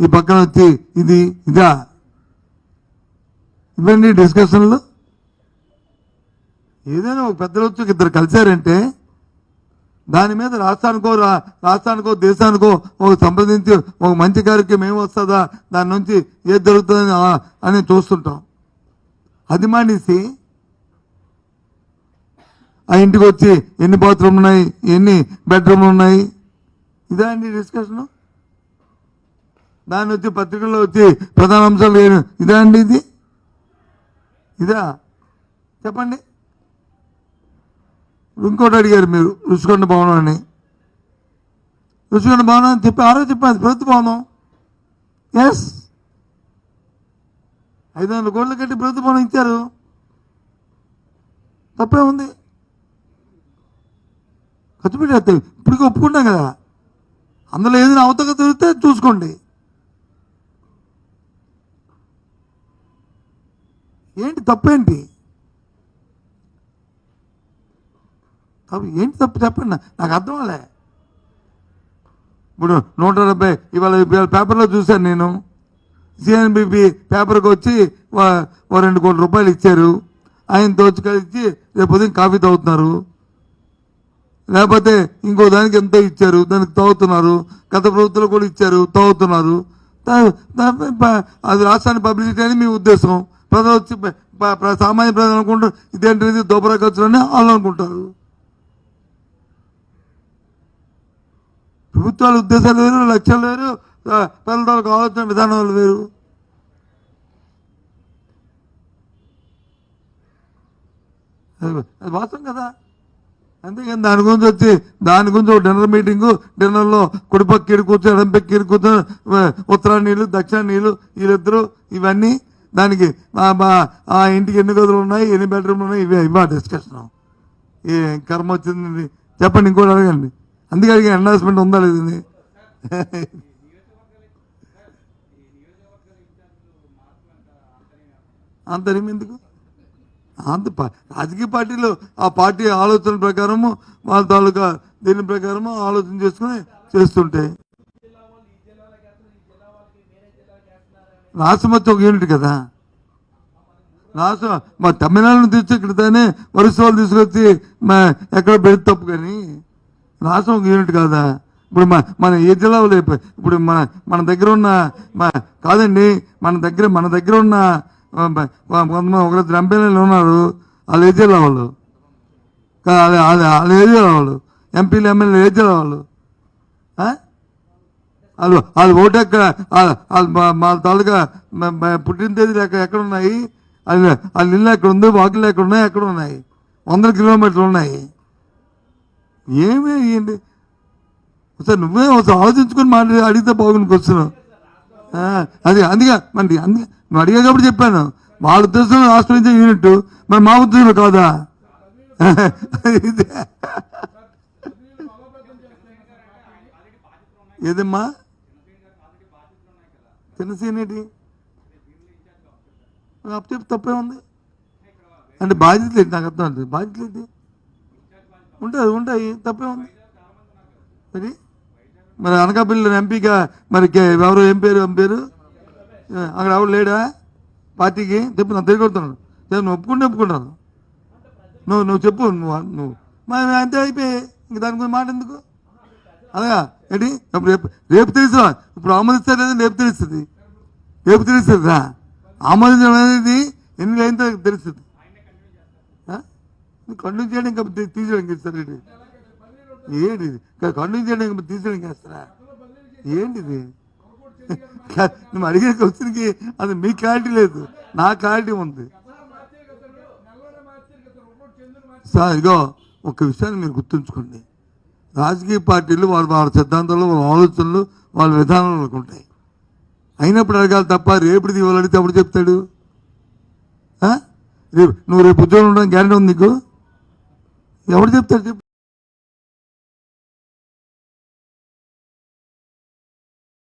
ఈ పక్కన వచ్చి ఇది ఇదా? ఇవన్నీ డిస్కషన్లు. ఏదైనా ఒక పెద్దలు వచ్చి ఇద్దరు కలిశారంటే దాని మీద రాష్ట్రానికో రా- రాష్ట్రానికో దేశానికో ఒక సంప్రదించి ఒక మంచి కార్యక్రమం ఏమి వస్తుందా? దాని నుంచి ఏది జరుగుతుందని అని చూస్తుంటాం. అది మానేసి ఆ ఇంటికి వచ్చి ఎన్ని బాత్రూమ్లు ఉన్నాయి ఎన్ని బెడ్రూమ్లు ఉన్నాయి? ఇదా అండి డిస్కషను? దాన్ని వచ్చి పత్రికల్లో వచ్చి ప్రధాన అంశాలు లేని ఇదా అండి ఇది? ఇదా? చెప్పండి. ఇంకోటి అడిగారు మీరు రుచికొండ భవనం అని. రుచికొండ భవనం అని చెప్పి ఆరో చెప్పాను ప్రభుత్వ భవనం. ఎస్ ఐదు వందల కోట్లు కట్టి ప్రభుత్వ భవనం ఇచ్చారు. తప్పే ఉంది. ఖర్చు పెట్టేస్తాయి ఇప్పటికీ ఒప్పుకుంటాం కదా. అందులో ఏదైనా అవతక దొరికితే చూసుకోండి. ఏంటి తప్పేంటి? ఏంటి తప్పు చెప్పండి నాకు అర్థం అవ్వలే ఇప్పుడు నూట డెబ్బై ఇవాళ ఇవాళ పేపర్లో చూశాను నేను. సిఎన్బిపి పేపర్కి వచ్చి రెండు కోట్ల రూపాయలు ఇచ్చారు. ఆయన దోచుకొచ్చి రేపు ఉదయం కాఫీ తాగుతున్నారు. లేకపోతే ఇంకో దానికి ఎంతో ఇచ్చారు దానికి తాగుతున్నారు. గత ప్రభుత్వంలో కూడా ఇచ్చారు తాగుతున్నారు. అది రాష్ట్రాన్ని పబ్లిసిటీ అని మీ ఉద్దేశం. ప్రజలు వచ్చి సామాన్య ప్రజలు అనుకుంటారు ఇదేంటిది దోపరా ఖర్చులు అని వాళ్ళు అనుకుంటారు. ప్రభుత్వాల ఉద్దేశాలు వేరు లక్ష్యాలు వేరు పిల్లలకు ఆలోచన విధానాలు వేరు. అది అది వాస్తవం కదా. అందుకని దాని గురించి వచ్చి దాని గురించి ఒక డిన్నర్ మీటింగు డిన్నర్లో కుడిపక్క కూర్చొని ఎడంపక్క కూర్చొని ఆ, ఉత్తరా నీళ్ళు దక్షిణ నీళ్ళు వీళ్ళిద్దరూ ఇవన్నీ దానికి ఆ- ఆ- ఇంటికి ఎన్ని గదులు ఉన్నాయి ఎన్ని బెడ్రూమ్లు ఉన్నాయి ఇవే ఇవా డిస్కషన్ ఏ కర్మ వచ్చిందండి చెప్పండి ఇంకోటి అడగండి. అందుకే అడిగా అనౌన్స్మెంట్ ఉందా లేదు అంత అంతరం ఎందుకు? అంత రాజకీయ పార్టీలు ఆ పార్టీ ఆలోచన ప్రకారము వాళ్ళ తాలూకా దీని ప్రకారము ఆలోచన చేసుకుని చేస్తుంటాయి రాష్ట్రం వచ్చి ఒక యూనిట్ కదా? రాష్ట్రం మా తమిళనాడును తెచ్చి ఇక్కడనే వరుస వాళ్ళు తీసుకొచ్చి మా ఎక్కడ పెడితే తప్పు కానీ రాష్ట్రం ఒక యూనిట్ కాదా? ఇప్పుడు మన మన ఏ జిల్లా వాళ్ళు ఇప్పుడు మన మన దగ్గర ఉన్న కాదండి మన దగ్గర మన దగ్గర ఉన్న ఆ, మ- మ- కొంతమంది ఎంపీలు ఉన్నారు వాళ్ళు ఏ జిల్లా వాళ్ళు? వాళ్ళ వాళ్ళు ఏ జిల్లా వాళ్ళు? ఎంపీలు ఎమ్మెల్యేలు ఏ జిల్లా వాళ్ళు? ఆ? వాళ్ళు వాళ్ళు ఓటు ఎక్కడ మా- తాలూకా పుట్టిన తేదీలు ఎక్కడ ఎక్కడ ఉన్నాయి వాళ్ళు వాళ్ళ ఇల్లు ఎక్కడ ఉంది? వాకిళ్ళు ఎక్కడ ఉన్నాయి? ఎక్కడ ఉన్నాయి? వందల కిలోమీటర్లు ఉన్నాయి. ఏమే ఏంటి? సార్ నువ్వే ఒకసారి ఆలోచించుకొని మాట్లాడి అడిగితే బాగుంది క్వశ్చన్. అది అందుకే మరి అందుకే నువ్వు అడిగా కాబట్టి చెప్పాను. వాళ్ళ ఉద్దేశంలో రాష్ట్రం నుంచి యూనిట్. మరి మా ఉద్దేశంలో కాదా? ఏదమ్మా? జనసేన అప్పచెప్పి తప్పే ఉంది. అంటే బాధ్యతలు ఏంటి? నాకు అర్థం అంటే బాధ్యతలు ఏంటి? ఉంటుంది ఉంటాయి. తప్పే ఉంది. మరి మరి అనకాపల్లి ఎంపీగా మరి ఎవరు? ఏం పేరు? ఏం పేరు? అక్కడ ఎవరు లేడా? పార్టీకి? చెప్పి నా తిరిగొడుతున్నాడు. నేను ఒప్పుకుంటే ఒప్పుకుంటాను. నువ్వు నువ్వు చెప్పు నువ్వు నువ్వు. మరి అంతే అయిపోయి ఇంక దాని గురించి మాట ఎందుకు అలాగా ఏంటి? ఇప్పుడు రేపు రేపు తెలుసు ఇప్పుడు ఆమోదిస్తారు లేదా రేపు తెలుస్తుంది? రేపు తెలుస్తుందా? ఆమోదించడం అనేది ఎన్ని లైన్తో తెలుస్తుంది? కంటిన్యూ చేయడం ఇంకా తీ- ఇస్తారు ఏంటి ఇంకా కంటిన్యూ చేయడం ఇంకా తీసేయడానికి చేస్తారా ఏంటిది? నువ్వు అడిగే క్వశ్చన్కి అది మీ క్లారిటీ లేదు. నా క్లారిటీ ఉంది. సార్ ఇగో ఒక విషయాన్ని మీరు గుర్తుంచుకోండి. రాజకీయ పార్టీలు వాళ్ళు వాళ్ళ సిద్ధాంతాలు వాళ్ళ ఆలోచనలు వాళ్ళ విధానాలు ఉంటాయి అయినప్పుడు అడగాలి తప్ప రేపుడిది ఇవాళ అడిగితే అప్పుడు చెప్తాడు? రేపు నువ్వు రేపు ఉద్యోగం ఉండడానికి గ్యారెంటీ ఉంది నీకు? ఎవడు చెప్తాడు చెప్పు.